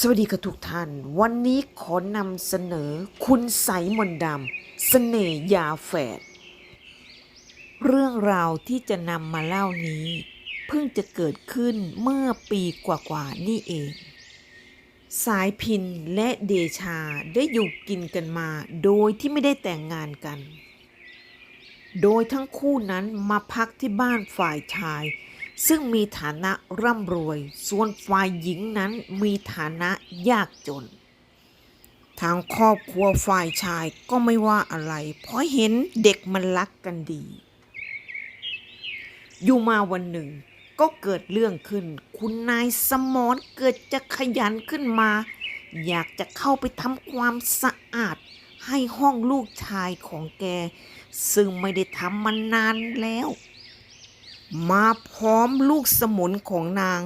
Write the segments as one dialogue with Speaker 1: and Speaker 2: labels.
Speaker 1: สวัสดีค่ะทุกท่าน วันนี้ขอนำเสนอ คุณใสยมนดำเสน่ยาแฝด เรื่องราวที่จะนำมาเล่านี้ เพิ่งจะเกิดขึ้นเมื่อปีกว่าๆนี่เอง สายพินและเดชาได้อยู่กินกันมา โดยที่ไม่ได้แต่งงานกัน โดยทั้งคู่นั้นมาพักที่บ้านฝ่ายชาย ซึ่งมีฐานะร่ำรวย ส่วนฝ่ายหญิงนั้นมีฐานะยากจน ทางครอบครัวฝ่ายชายก็ไม่ว่าอะไร เพราะเห็นเด็กมันรักกันดี อยู่มาวันหนึ่งก็เกิดเรื่องขึ้น คุณนายสมรเกิดจะขยันขึ้นมา อยากจะเข้าไปทำความสะอาด ให้ห้องลูกชายของแก ซึ่งไม่ได้ทำมานานแล้ว มาพร้อมลูกสมุนของนาง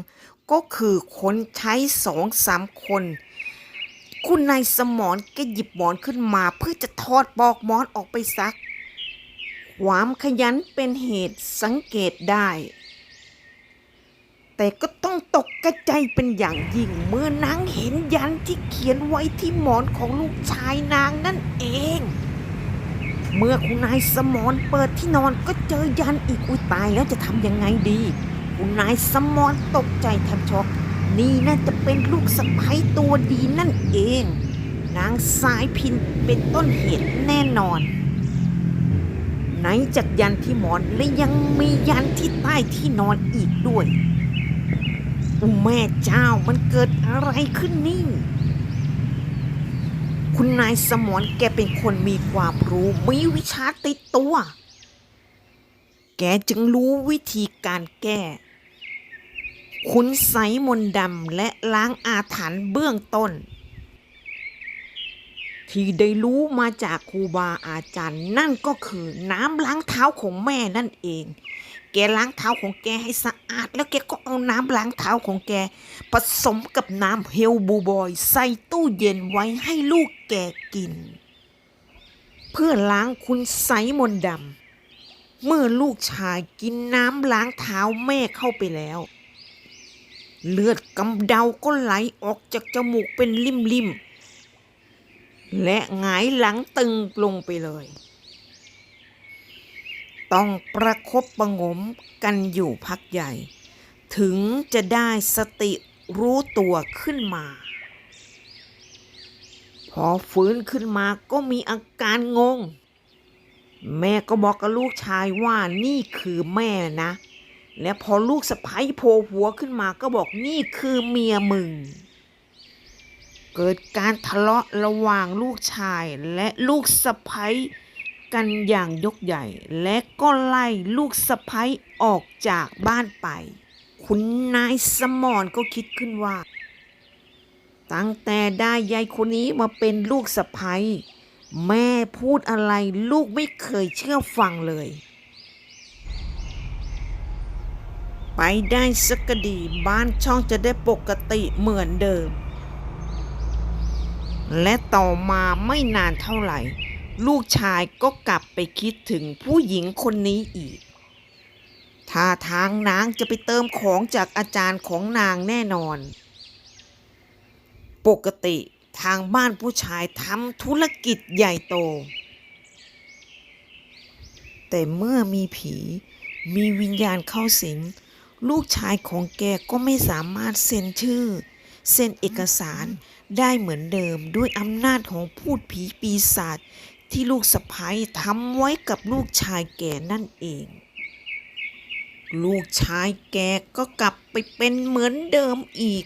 Speaker 1: ก็คือคนใช้สองสามคน คุณนายสมรแกหยิบหมอนขึ้นมาเพื่อจะทอดปลอกหมอนออกไปซัก ความขยันเป็นเหตุสังเกตได้ แต่ก็ต้องตกกระใจเป็นอย่างยิ่งเมื่อนางเห็นยันที่เขียนไว้ที่หมอนของลูกชายนางนั่นเอง เมื่อคุณนายสมรเปิดที่นอนก็เจอยันอีกอุยตายแล้วจะทำยังไงดี คุณนายสมรตกใจแทบช็อกนี่น่าจะเป็นลูกสะใภ้ตัวดีนั่นเอง นางสายพินเป็นต้นเหตุแน่นอน ไหนจากยันที่หมอนและยังมียันที่ใต้ที่นอนอีกด้วยอุแม่เจ้ามันเกิดอะไรขึ้นนี่ คุณนายสมอนแกเป็นคนมีความรู้มีวิชาติดตัว แกจึงรู้วิธีการแก้ คุณใสมนดำและล้างอาถรรพ์เบื้องต้น ที่ได้รู้มาจากครูบาอาจารย์ นั่นก็คือน้ำล้างเท้าของแม่นั่นเอง แกล้างเท้าของแกให้สะอาด แล้วแกก็เอาน้ำล้างเท้าของแก ผสมกับน้ำเฮลบูบอย ใส่ตู้เย็นไว้ให้ลูกแกกิน เพื่อล้างคุณใสมนดำเมื่อลูกชายกินน้ำล้างเท้าแม่เข้าไปแล้วเลือดกำเดาก็ไหลออกจากจมูกเป็นริมๆ และหงายหลังตึงลงไปเลย ต้องประคบประงมกันอยู่พักใหญ่ ถึงจะได้สติรู้ตัวขึ้นมา พอฟื้นขึ้นมาก็มีอาการงง แม่ก็บอกกับลูกชายว่านี่คือแม่นะ และพอลูกสะพ้ยโผล่หัวขึ้นมาก็บอกนี่คือเมียมึง เกิดการทะเลาะระหว่างลูกชายและลูกสะพ้ยกันอย่างยกใหญ่ และก็ไล่ลูกสะพ้ยออกจากบ้านไป คุณนายสมรก็คิดขึ้นว่า ตั้งแต่ได้ยายคนนี้มาเป็นลูกสะพ้ยแม่พูดอะไรลูกไม่เคยเชื่อฟังเลย ไปได้สักดีบ้านช่องจะได้ปกติเหมือนเดิม และต่อมาไม่นานเท่าไหร่ ลูกชายก็กลับไปคิดถึงผู้หญิงคนนี้อีกท่าทางนางจะไปเติมของจากอาจารย์ของนางแน่นอน ปกติทางบ้านผู้ชายทำธุรกิจใหญ่โต แต่เมื่อมีผีมีวิญญาณเข้าสิง ลูกชายของแกก็ไม่สามารถเซ็นชื่อ เซ็นเอกสารได้เหมือนเดิมด้วยอำนาจของพูดผีปีศาจที่ลูกสะพ้ยทำไว้กับลูกชายแก่นั่นเอง ลูกชายแกก็กลับไปเป็นเหมือนเดิมอีก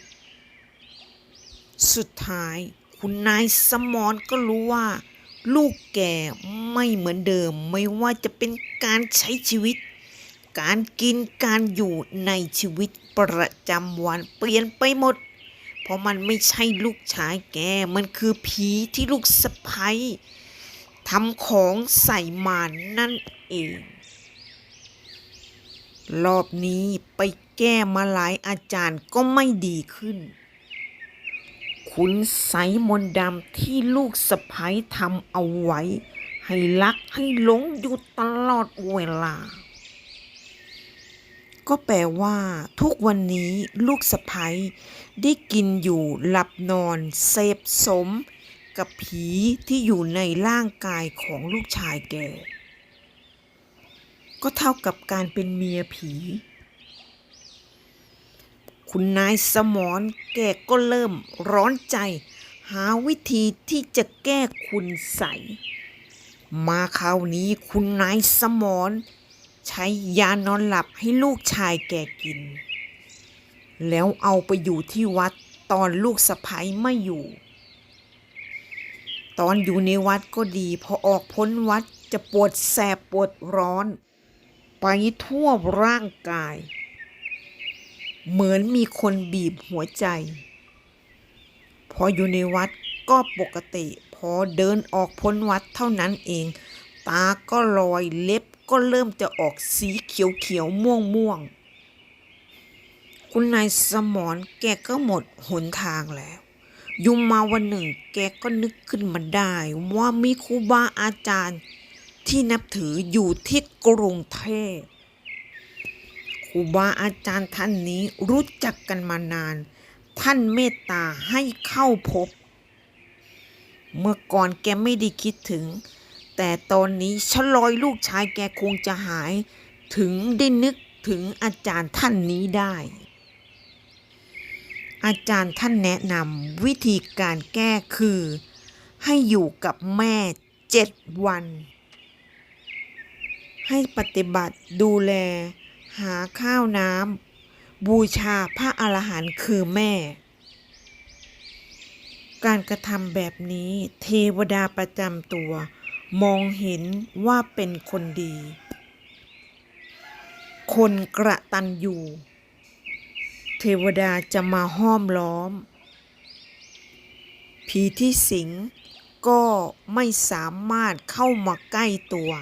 Speaker 1: สุดท้ายคุณนายสมรก็รู้ว่า ลูกแกไม่เหมือนเดิมไม่ว่าจะเป็นการใช้ชีวิต การกินการอยู่ในชีวิตประจำวันเปลี่ยนไปหมด เพราะมันไม่ใช่ลูกชายแก มันคือผีที่ลูกสะพ้ยทำของใส่มานนั่นเอง รอบนี้ไปแก้มาหลายอาจารย์ก็ไม่ดีขึ้น คุณใสมนดำที่ลูกสะพ้ยทำเอาไว้ ให้รักให้หลงอยู่ตลอดเวลา ก็แปลว่าทุกวันนี้ลูกสะพ้ยได้กินอยู่หลับนอนเสพสม กับผีที่อยู่ในร่างกายของลูกชายแก ก็เท่ากับการเป็นเมียผี คุณนายสมรแกก็เริ่มร้อนใจ หาวิธีที่จะแก้คุณใส มาคราวนี้คุณนายสมร ใช้ยานอนหลับให้ลูกชายแกกิน แล้วเอาไปอยู่ที่วัดตอนลูกสะพ้ยไม่อยู่ ตอนอยู่ในวัดก็ดีพอออกพ้นวัดจะปวดแสบปวดร้อน ไปทั่วร่างกาย เหมือนมีคนบีบหัวใจ พออยู่ในวัดก็ปกติ พอเดินออกพ้นวัดเท่านั้นเอง ตาก็ลอยเล็บ ก็เริ่มจะออกสีเขียวเขียวม่วงม่วง คุณนายสมรแกก็หมดหนทางแล้วยุมมาวันหนึ่ง แกก็นึกขึ้นมาได้ ว่ามีครูบาอาจารย์ที่นับถืออยู่ที่กรุงเทพครูบาอาจารย์ท่านนี้รู้จักกันมานาน ท่านเมตตาให้เข้าพบ เมื่อก่อนแกไม่ได้คิดถึง แต่ตอนนี้ชะลอยลูกชายแกคงจะหายถึงได้นึกถึงอาจารย์ท่านนี้ได้ อาจารย์ท่านแนะนำวิธีการแก้คือ ให้อยู่กับแม่เจ็ดวัน ให้ปฏิบัติดูแล หาข้าวน้ำบูชาพระอรหันต์คือแม่ การกระทำแบบนี้เทวดาประจำตัว มองเห็นว่าเป็นคนดี คนกระตันอยู่ เทวดาจะมาห้อมล้อม ผีที่สิงก็ไม่สามารถเข้ามาใกล้ตัว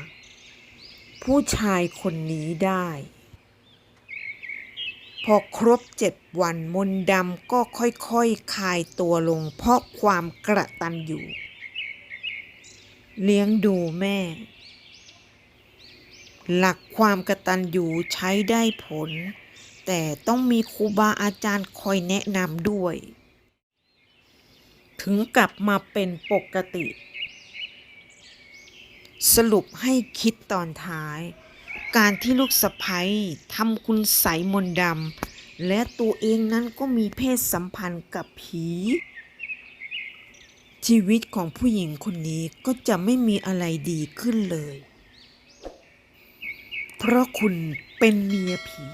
Speaker 1: ผู้ชายคนนี้ได้ พอครบเจ็ดวันมนดำก็ค่อยๆคลายตัวลงเพราะความกระตันอยู่ เลี้ยงดูแม่ หลักความกระตันอยู่ใช้ได้ผล แต่ต้องมีครูบาอาจารย์คอยแนะนำด้วย ถึงกลับมาเป็นปกติ สรุปให้คิดตอนท้าย การที่ลูกสะพ้ยทำคุณใสมนดำและตัวเองนั้นก็มีเพศสัมพันธ์กับผี ชีวิตของผู้หญิงคนนี้ก็จะไม่มีอะไรดีขึ้นเลย เพราะคุณเป็นเมียผี